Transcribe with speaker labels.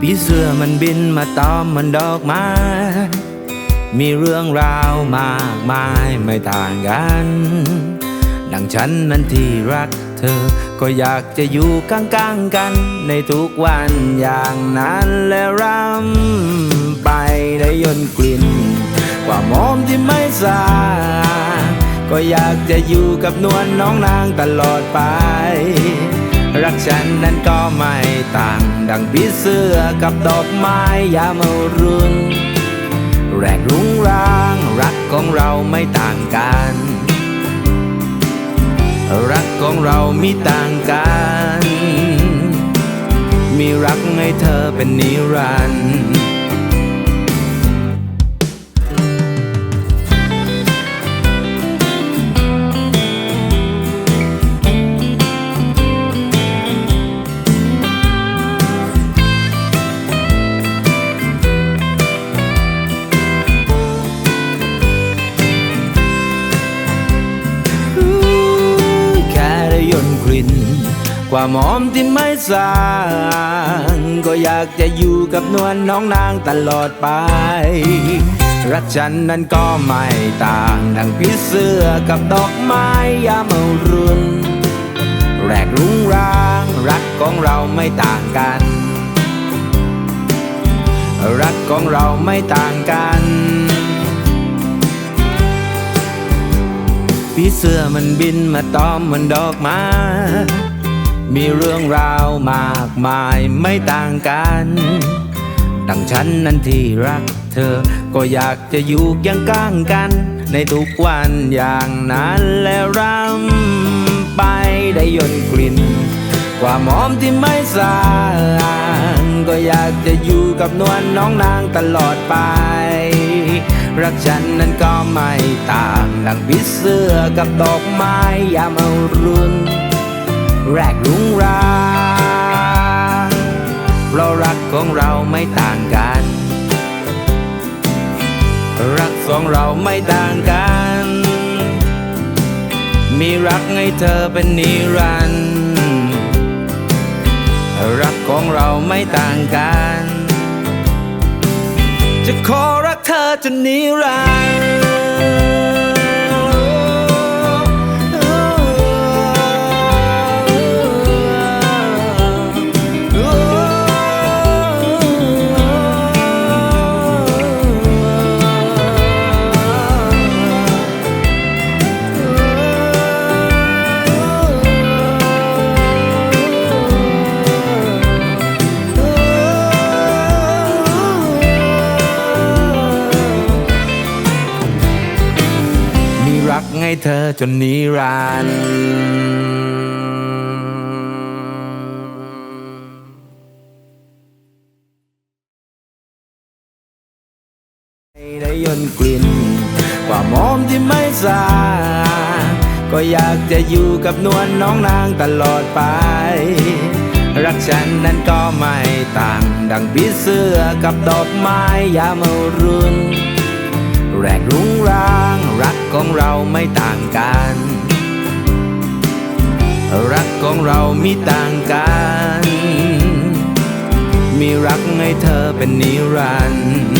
Speaker 1: ปีเสื้อมันบินมาตอมมันดอกไม้ มีเรื่องราวมากมายไม่ต่างกัน ดังฉันนั้นที่รักเธอ ก็อยากจะอยู่ข้างๆกัน ในทุกวันอย่างนั้นและรำไปได้ยนกลิ่นกว่ามอมที่ไม่สา ก็อยากจะอยู่กับนวลน้องนางตลอดไป รักฉันนั้นก็ไม่ต่าง ดังผีเสื้อกับดอกไม้ยามารุนแรงรุงรางรักของเราไม่ต่างกัน รักของเรามีต่างกัน มีรักให้เธอเป็นนิรันดร์ กว่าหอมที่ไม่สางก็อยากจะอยู่กับนวลน้องนางตลอดไป รักฉันนั้นก็ไม่ต่างดังพี่เสื้อกับดอกไม้ยามเอารุนแรกรุงรางรักของเราไม่ต่างกัน รักของเราไม่ต่างกันผีเสื้อมันบินมาตอมเหมันดอกไม้ มีเรื่องราวมากมายไม่ต่างกันดังฉันนั้นที่รักเธอ ก็อยากจะอยู่ยังก้างกัน ในทุกวันอย่างนั้นและรำไปได้ยนกลิ่นกว่าหอมที่ไม่สางก็อยากจะอยู่กับนวลน้องนางตลอดไป รักฉันนั้นก็ไม่ต่างดังผีเสื้อกับดอกไม้ยามเอารุน แรกรุงรางเพราะรักของเราไม่ต่างกัน รักสองเราไม่ต่างกัน มีรักให้เธอเป็นนิรันดร์รักของเราไม่ต่างกัน จะขอรักเธอจนนิรันดร์ รักให้เธอจนนิรันดร์ได้ยนต์กลิ่นกว่าหมอมที่ไม่สา ก็อยากจะอยู่กับนวลน้องนางตลอดไป รักฉันนั้นก็ไม่ต่าง ดังผีเสื้อกับดอกไม้ยามารุน แรกรุงราง รักของเราไม่ต่างกัน รักของเรามีต่างกัน มีรักให้เธอเป็นนิรันดร์